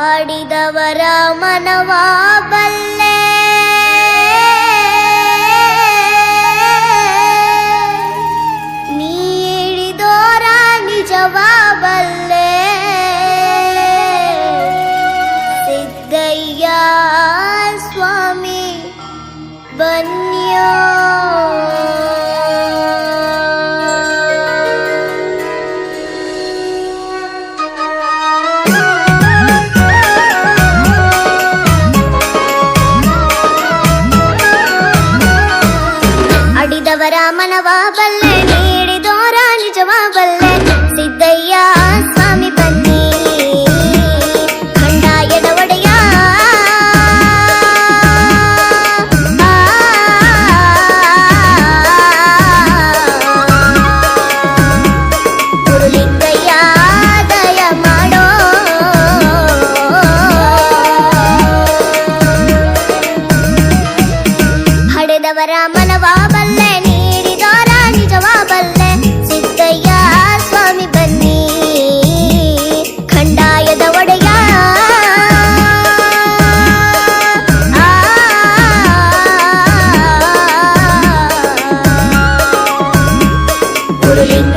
ಆಡಿದವರ ಮನವ ಬಲ್ಲೆ ನೀ ಹಿಡಿದೋರ ನಿಜವ ಬಲ್ಲೆ ಮನವ ಬಲ್ಲ பொருளின்